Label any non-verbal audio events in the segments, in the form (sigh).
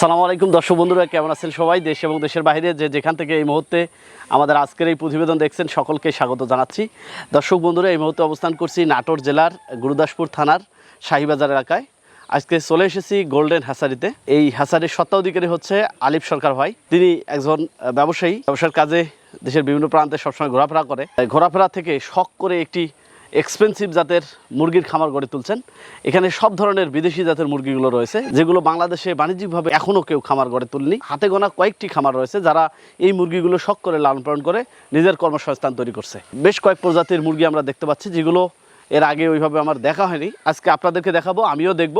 আসসালামু আলাইকুম, দর্শক বন্ধুরা, কেমন আছেন সবাই? দেশ এবং দেশের বাইরে যে যেখান থেকে এই মুহূর্তে আমাদের আজকের এই প্রতিবেদন দেখছেন, সকলকে স্বাগত জানাচ্ছি। দর্শক বন্ধুরা, এই মুহূর্তে অবস্থান করছি নাটোর জেলার গুরুদাসপুর থানার শাহিবাজার এলাকায়। আজকে চলে এসেছি গোল্ডেন হ্যাসারিতে। এই হ্যাসারির সত্ত্বাধিকারী হচ্ছে আলিফ সরকার ভাই। তিনি একজন ব্যবসায়ী। ব্যবসার কাজে দেশের বিভিন্ন প্রান্তে সবসময় ঘোরাফেরা করে। ঘোরাফেরা থেকে শখ করে একটি এক্সপেন্সিভ জাতের মুরগির খামার গড়ে তুলছেন। এখানে সব ধরনের বিদেশি জাতের মুরগিগুলো রয়েছে, যেগুলো বাংলাদেশে বাণিজ্যিকভাবে এখনও কেউ খামার গড়ে তুলনি। হাতে গোনা কয়েকটি খামার রয়েছে যারা এই মুরগিগুলো শখ করে লালন পালন করে নিজের কর্মসংস্থান তৈরি করছে। বেশ কয়েক প্রজাতির মুরগি আমরা দেখতে পাচ্ছি, যেগুলো এর আগে ওইভাবে আমার দেখা হয়নি। আজকে আপনাদেরকে দেখাবো, আমিও দেখব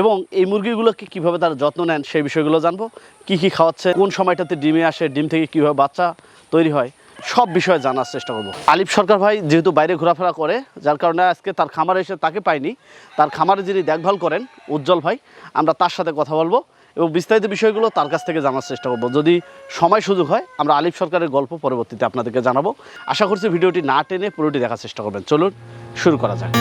এবং এই মুরগিগুলোকে কীভাবে তারা যত্ন নেন সেই বিষয়গুলো জানব। কি কি খাওয়াচ্ছে, কোন সময়টাতে ডিমে আসে, ডিম থেকে কীভাবে বাচ্চা তৈরি হয় সব বিষয়ে জানার চেষ্টা করব। আলিফ সরকার ভাই যেহেতু বাইরে ঘোরাফেরা করে, যার কারণে আজকে তার খামারে এসে তাকে পাইনি। তার খামারে যিনি দেখভাল করেন, উজ্জ্বল ভাই, আমরা তার সাথে কথা বলব এবং বিস্তারিত বিষয়গুলো তার কাছ থেকে জানার চেষ্টা করব। যদি সময় সুযোগ হয়, আমরা আলিফ সরকারের গল্প পরবর্তীতে আপনাদেরকে জানাব। আশা করছি ভিডিওটি না টেনে পুরোটি দেখার চেষ্টা করবেন। চলুন, শুরু করা যাক।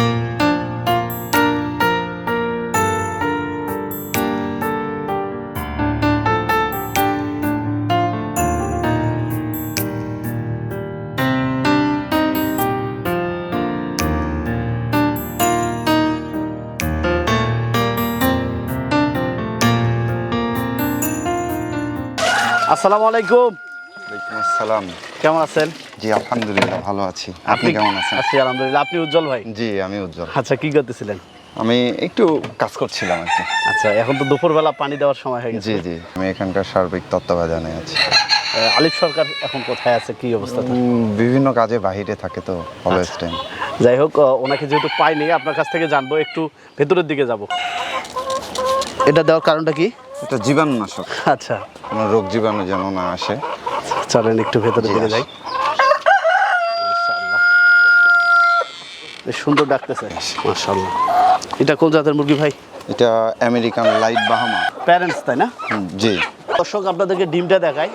আসসালামু আলাইকুম। ওয়ালাইকুম আসসালাম। কেমন আছেন? জি আলহামদুলিল্লাহ ভালো আছি। আপনি কেমন আছেন? আছি আলহামদুলিল্লাহ। আপনি উজ্জ্বল ভাই? জি আমি উজ্জ্বল। আচ্ছা কি করতেছিলেন? আমি একটু কাজ করছিলাম আর কি। আচ্ছা এখন তো দুপুরবেলা পানি দেওয়ার সময় হয়ে গেছে। জি জি আমি এখানকার সার্বিক তত্ত্বাবধানে আছি। আলিফ সরকার এখন কোথায় আছে? কি অবস্থা বিভিন্ন কাজে বাহিরে থাকে তো অলওয়েজ টাইম যাই হোক ওনাকে যেহেতু পাইনি আপনার কাছ থেকে জানব একটু ভেতরের দিকে যাব। এটা দেওয়ার কারণটা কি? এটা জীবাণুনাশক। আচ্ছা। কোনো রোগ জীবাণু যেন না আসে। চলেন একটু ভেতরে দিকে যাই। সুন্দর ডাকতেছে। মাশাআল্লাহ। এটা কোন জাতের মুরগি ভাই? এটা আমেরিকান লাইট বাহামা। প্যারেন্টস তাই না? জি। দর্শক আপনাদেরকে ডিমটা দেখায়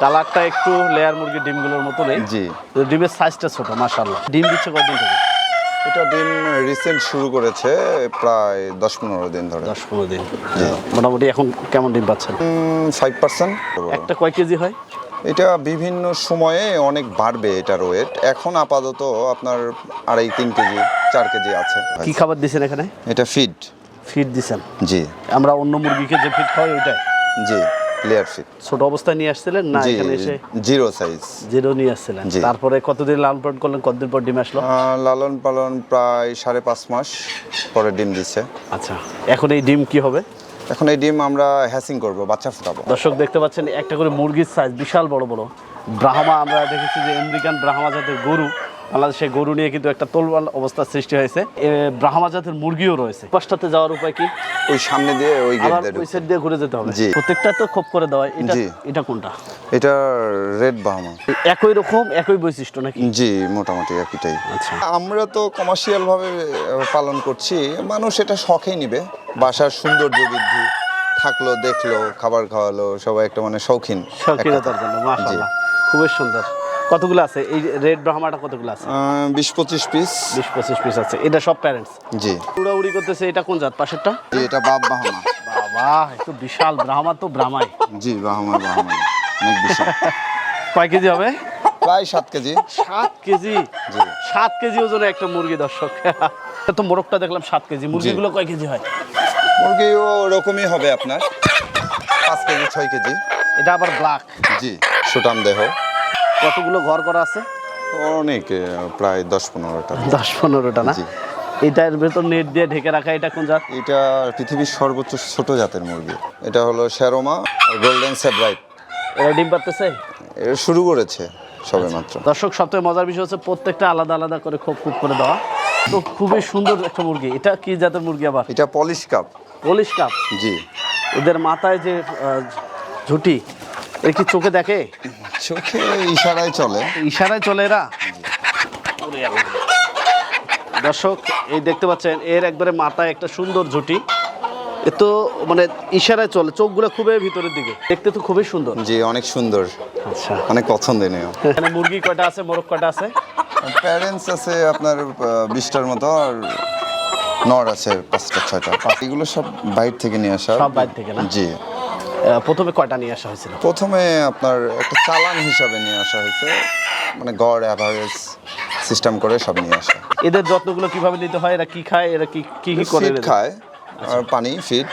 কালারটা একটু লেয়ার মুরগির ডিমগুলোর মতো নেই জি ডিমের সাইজটা ছোট মাশাআল্লাহ। ডিম দিচ্ছে কয়দিন থেকে? এটা দিন রিসেন্ট শুরু করেছে প্রায় দশ পনেরো দিন ধরে। দশ পনেরো দিন। মোটামুটি এখন কেমন ডিম পাচ্ছেন? ফাইভ পার্সেন্ট একটা কয় কেজি হয়? এটা বিভিন্ন সময়ে অনেক বাড়বে এটার ওয়েট এখন আপাতত আপনার আড়াই তিন কেজি চার কেজি আছে। কি খাবার দিছেন এখানে? এটা ফিড ফিড দিছেন? জি। আমরা অন্য মুরগিকে যে ফিড খাওয়াই ওইটাই। জি। লেয়ার ফিড ছোট অবস্থায় নিয়ে আসছিলেন? না এখানে এসে জিরো সাইজ জিরো নিয়ে আসছিলেন। তারপরে কতদিন লালন পালন করলেন? কতদিন পর ডিম আসলো? লালন পালন প্রায় সাড়ে পাঁচ মাস পরে ডিম দিচ্ছে। আচ্ছা এখন এই ডিম কি হবে? এখন এই ডিম আমরা হ্যাসিং করব বাচ্চা ফুটাবো। দর্শক দেখতে পাচ্ছেন একটা করে মুরগির সাইজ বিশাল বড় বড়। ব্রাহ্মা আমরা দেখেছি যে আমেরিকান ব্রাহ্মা জাতের গরু। বাংলাদেশে গরু নিয়ে কিন্তু একটা তোলবাল অবস্থার সৃষ্টি হয়েছে। ব্রাহ্মা জাতের মুরগিও রয়েছে। পাশটাতে যাওয়ার উপায় কি? ওই সামনে দিয়ে ওই গেট দিয়ে ওই সাইড দিয়ে ঘুরে যেতে হবে। প্রত্যেকটা তো খোপ করে দেওয়া এটা এটা কোনটা? এটা রেড বাহামা একই রকম একই বৈশিষ্ট্য নাকি? জি মোটামুটি একইটাই। আচ্ছা। আমরা তো কমার্শিয়াল ভাবে পালন করছি। মানুষ এটা শখেই নিবে। বাসার সৌন্দর্য বৃদ্ধি থাকল দেখল খাবার খাওয়ালো সবাই একটা মানে শৌখিন। শৌখিনতার জন্য মাশাআল্লাহ। খুবই সুন্দর। কতগুলো আছে? এই রেড ব্রাহ্মাটা কতগুলো আছে? বিশ পঁচিশ পিস বিশ পঁচিশ পিস আছে। এটা সব প্যারেন্টস জি। উড়াউড়ি করতেছে এটা কোন জাত? পাশেরটা? জি, এটা বাপ বাহামা। বাবা একটু বিশাল ব্রাহ্মা তো ব্রাহ্মাই জি বাহামা বাহামা। অনেক বিশাল। কয় কেজি হবে? প্রায় সাত কেজি। সাত কেজি? জি। সাত কেজি ওজনে একটা মুরগি দর্শক। তো মোরগটা দেখলাম সাত কেজি। মুরগিগুলো কয় কেজি হয়? মুরগিও ওরকমই হবে আপনার। পাঁচ কেজি ছয় কেজি। এটা আবার ব্ল্যাক জি সুটাম দেহ। কতগুলো ঘর করা আছে? অনেক প্রায় দশ পনেরোটা। দশ পনেরোটা না? এটার ভেতর নেট দিয়ে ঢেকে রাখা এটা কোন জাত? এটা পৃথিবীর সর্বোচ্চ ছোট জাতের মুরগি। এটা হলো শেরোমা গোল্ডেন সেব্রাইট এরা ডিম পারতেছে শুরু করেছে সবে মাত্র। দর্শক সবথেকে মজার বিষয় হচ্ছে প্রত্যেকটা আলাদা আলাদা করে খুব খুব করে দেওয়া। তো খুবই সুন্দর একটা মুরগি। এটা কি জাতের মুরগি আবার? এটা পলিশ কাপ পলিশ কাপ জি। এদের মাথায় যে ঝুঁটি এর কি চোখে দেখে? চোখে ইশারায় চলে। ইশারায় চলে এরা? দর্শক এই দেখতে পাচ্ছেন এর একবারে মাথায় একটা সুন্দর ঝুঁটি। এ তো মানে ইশারায় চলে চোখগুলো খুবই ভিতরের দিকে। দেখতে তো খুবই সুন্দর। জি অনেক সুন্দর। আচ্ছা। অনেক পছন্দনীয়। এখানে মুরগি কয়টা আছে মোরগ কয়টা আছে? প্যারেন্টস আছে আপনার বিশটার মতো আর নর আছে পাঁচটা ছয়টা। এগুলো সব বাইরে থেকে নিয়ে আসা সব বাইরে থেকে না? জি। প্রথমে কয়টা নিয়ে আসা হয়েছিল? প্রথমে আপনার একটা চালান হিসাবে নিয়ে আসা হয়েছে। মানে গড় অ্যাভারেজ সিস্টেম করে সব নিয়ে আসা। এদের যত্নগুলো কীভাবে নিতে হয়? এরা কি খায়? এরা কি কি কি করে খায় আর পানি ফিড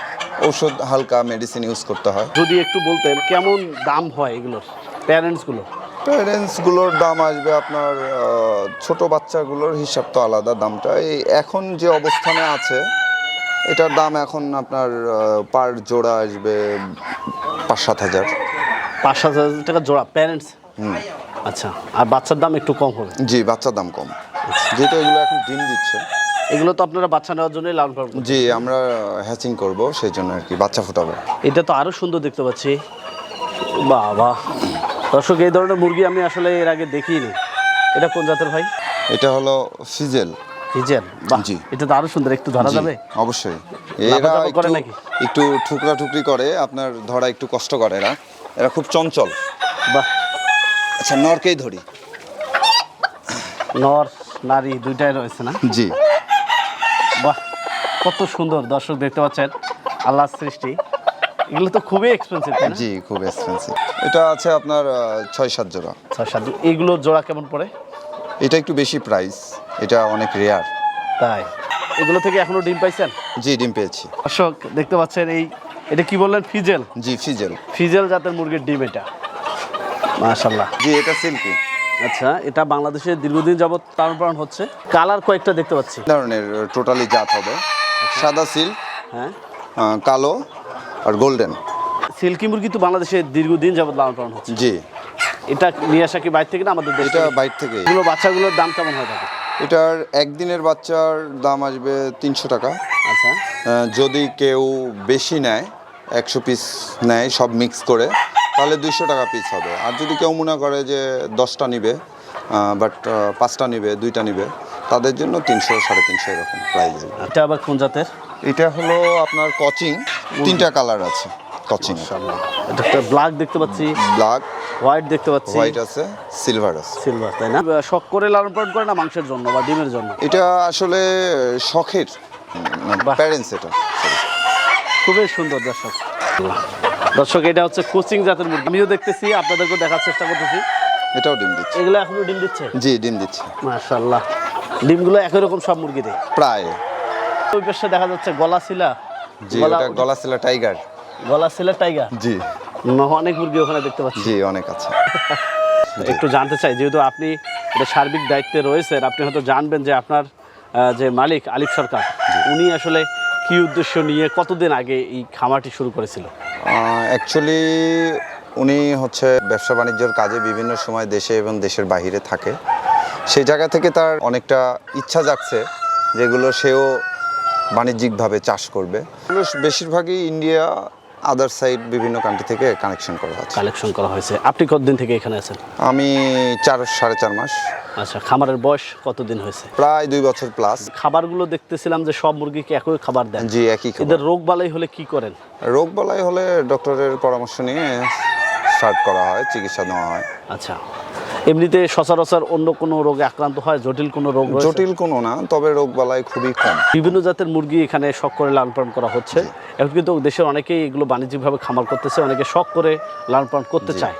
ঔষধ হালকা মেডিসিন ইউজ করতে হয়। যদি একটু বলতেন কেমন দাম হয় এগুলোর? প্যারেন্টসগুলো প্যারেন্টসগুলোর দাম আসবে আপনার ছোট বাচ্চাগুলোর হিসাব তো আলাদা দামটা। এই এখন যে অবস্থানে আছে এটার দাম এখন আপনার পার জোড়া আসবে পাঁচ সাত হাজার। পাঁচ সাত হাজার টাকা জোড়া প্যারেন্টস আচ্ছা আর বাচ্চার দাম একটু কম হবে? জি বাচ্চার দাম কম। যেহেতু এগুলো এখন ডিম দিচ্ছে। এগুলো তো আপনারা বাচ্চা নেওয়ার জন্যই লালন পালন। জি আমরা হ্যাচিং করব সেই জন্য আর কি বাচ্চা ফুটাবো। এটা তো আরও সুন্দর দেখতে পাচ্ছি। বাবা। দর্শক এই ধরনের মুরগি আমি আসলে এর আগে দেখিনি। এটা কোন জাতের ভাই? এটা হলো ফিজেল। জি। এটা তো আরও সুন্দর একটু ধরা যাবে? অবশ্যই। এরা একটু ঠুকরা টুকরি করে আপনার ধরা একটু কষ্ট করে এরা। এরা খুব চঞ্চল। বাহ। আচ্ছা নরকেই ধরি। নর নারী দুইটাই রয়েছে না? জি। বাহ কত সুন্দর দর্শক দেখতে পাচ্ছেন আল্লাহর সৃষ্টি। এগুলো তো খুবই এক্সপেন্সিভ তাই না? জি খুব এক্সপেন্সিভ এটা আছে আপনার ছয় সাত জোড়া। ছয় সাত এইগুলোর জোড়া কেমন পড়ে? এটা একটু বেশি প্রাইস এটা অনেক রেয়ার তাই? এগুলো থেকে এখনও ডিম পাইছেন? জি ডিম পেয়েছি। দর্শক দেখতে পাচ্ছেন এই এটা কি বললেন ফিজেল? জি ফিজেল। ফিজেল জাতের মুরগির ডিম এটা। মাশাল্লাহ জি এটা সিল্কি। আচ্ছা এটা বাংলাদেশে দীর্ঘদিন যাবত লালন পালন হচ্ছে। কালার কয়েকটা দেখতে পাচ্ছি। ধরনের টোটালি জাত হবে। সাদা সিল্ক হ্যাঁ। কালো আর গোল্ডেন সিল্কি মুরগি তো বাংলাদেশে দীর্ঘদিন যাবত লালন পালন হচ্ছে। জি। এটা নিয়ে আসা কি বাইরে থেকে না আমাদের এটা? বাইর থেকে। এগুলো বাচ্চাগুলোর দাম কেমন হয় থাকে? এটার একদিনের বাচ্চার দাম আসবে তিনশো টাকা। আচ্ছা। যদি কেউ বেশি নেয় একশো পিস নেয় সব মিক্স করে তাহলে দুইশো টাকা পিস হবে। আর যদি কেউ মনে করে যে দশটা নিবে বাট পাঁচটা নিবে দুইটা নিবে তাদের জন্য তিনশো সাড়ে তিনশো এরকম প্রাইস এটা আবার কোন জাতের? এটা হলো আপনার কচিং তিনটা কালার আছে কচিং এটা ব্ল্যাক দেখতে পাচ্ছি। ব্ল্যাক হোয়াইট দেখতে পাচ্ছি। হোয়াইট আছে সিলভার আছে। সিলভার তাই না? শখ করে লালন পালন করে না মাংসের জন্য বা ডিমের জন্য? এটা আসলে শখের। প্যারেন্টস এটা। খুবই সুন্দর দর্শক। দর্শক এটা হচ্ছে কোচিং জাতের মুরগি। আমিও দেখতেছি আপনাদেরকেও দেখার চেষ্টা করতেছি। এটাও ডিম দিচ্ছে। এগুলো এখনও ডিম দিচ্ছে? জি ডিম দিচ্ছে। মাশাল্লাহ ডিমগুলো একই রকম সব মুরগি দেয় প্রায়। ওই পাশে দেখা যাচ্ছে গলা শিলা জি গলা ওটা গলাশিলা টাইগার গলা শিলা টাইগার জি। অনেক মুরগি ওখানে দেখতে পাচ্ছি। জি অনেক আছে। (laughs) একটু জানতে চাই যেহেতু আপনি এটা সার্বিক দায়িত্বে রয়েছেন আপনি হয়তো জানবেন যে আপনার যে মালিক আলিফ সরকার উনি আসলে কি উদ্দেশ্য নিয়ে কতদিন আগে এই খামারটি শুরু করেছিল? অ্যাকচুয়ালি উনি হচ্ছে ব্যবসা বাণিজ্যর কাজে বিভিন্ন সময় দেশে এবং দেশের বাইরে থাকে। সেই জায়গা থেকে তার অনেকটা ইচ্ছা যাচ্ছে যেগুলো সেও বাণিজ্যিকভাবে চাষ করবে। এগুলো বেশিরভাগই ইন্ডিয়া আদার সাইড বিভিন্ন কান্ট্রি থেকে কানেকশন করা হচ্ছে। কালেকশন করা হয়েছে। আপনি কতদিন থেকে এখানে আছেন? আমি চার সাড়ে চার মাস। আচ্ছা খামারের বয়স কতদিন হয়েছে? প্রায় দুই বছর প্লাস খাবারগুলো দেখতেছিলাম যে সব মুরগিকে একই খাবার দেন জি একই এদের রোগ বালাই হলে কি করেন? রোগ বালাই হলে ডক্টরের পরামর্শ নিয়ে স্টার্ট করা হয় চিকিৎসা নেওয়া হয়। আচ্ছা এমনিতে সচরাচর অন্য কোনো রোগে আক্রান্ত হয়? জটিল কোনো রোগ জটিল কোনো না তবে রোগ বালাই খুবই কম। বিভিন্ন জাতের মুরগি এখানে শখ করে লালন পালন করা হচ্ছে। এখন কিন্তু দেশের অনেকেই এগুলো বাণিজ্যিকভাবে খামার করতেছে অনেকে শখ করে লালন পালন করতে চায়।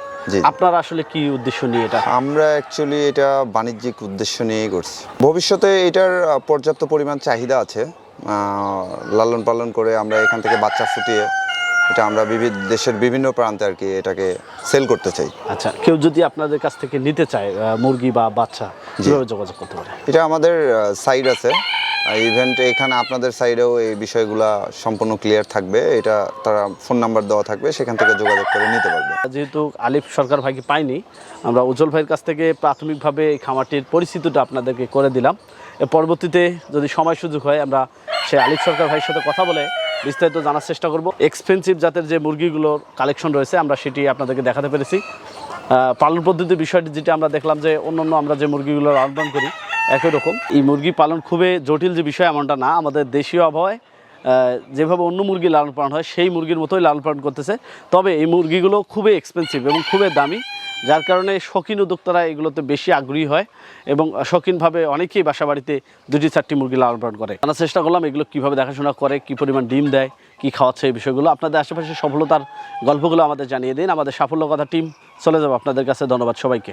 আপনারা আসলে কি উদ্দেশ্য নিয়ে এটা? আমরা অ্যাকচুয়ালি এটা বাণিজ্যিক উদ্দেশ্য নিয়েই করছি। ভবিষ্যতে এটার পর্যাপ্ত পরিমাণ চাহিদা আছে। লালন পালন করে আমরা এখান থেকে বাচ্চা ফুটিয়ে এটা আমরা বিভিন্ন দেশের বিভিন্ন প্রান্তে আর কি এটাকে সেল করতে চাই। আচ্ছা কেউ যদি আপনাদের কাছ থেকে নিতে চায় মুরগি বা বাচ্চা যোগাযোগ করতে পারে? এটা আমাদের সাইড আছে। ইভেন্ট এখানে আপনাদের সাইডেও এই বিষয়গুলা সম্পূর্ণ ক্লিয়ার থাকবে। এটা তারা ফোন নাম্বার দেওয়া থাকবে, সেখান থেকে যোগাযোগ করে নিতে পারবে। যেহেতু আলিফ সরকার ভাইকে পাইনি, আমরা উজ্জ্বল ভাইয়ের কাছ থেকে প্রাথমিকভাবে এই খামারটির পরিচিতিটা আপনাদেরকে করে দিলাম। পরবর্তীতে যদি সময় সুযোগ হয়, আমরা সে আলিফ সরকার ভাইয়ের সাথে কথা বলে বিস্তারিত জানার চেষ্টা করব। এক্সপেন্সিভ জাতের যে মুরগিগুলোর কালেকশন রয়েছে, আমরা সেটি আপনাদেরকে দেখাতে পেরেছি। পালন পদ্ধতির বিষয়টি যেটা আমরা দেখলাম যে অন্যান্য আমরা যে মুরগিগুলো লালন করি একই রকম। এই মুরগি পালন খুবই জটিল যে বিষয়, এমনটা না। আমাদের দেশীয় আবহাওয়ায় যেভাবে অন্য মুরগি লালন পালন হয়, সেই মুরগির মতোই লালন পালন করতেছে। তবে এই মুরগিগুলো খুবই এক্সপেন্সিভ এবং খুবই দামি, যার কারণে শৌখিন উদ্যোক্তারা এগুলোতে বেশি আগ্রহী হয় এবং শৌখিনভাবে অনেকেই বাসা বাড়িতে দুটি, চারটি মুরগি লালন পালন করে। আমরা চেষ্টা করলাম এগুলো কীভাবে দেখাশোনা করে, কী পরিমাণ ডিম দেয়, কি খাওয়াচ্ছে এই বিষয়গুলো। আপনাদের আশেপাশে সফলতার গল্পগুলো আমাদের জানিয়ে দিন। আমাদের সাফল্য কথা টিম চলে যাব। আপনাদের কাছে ধন্যবাদ সবাইকে।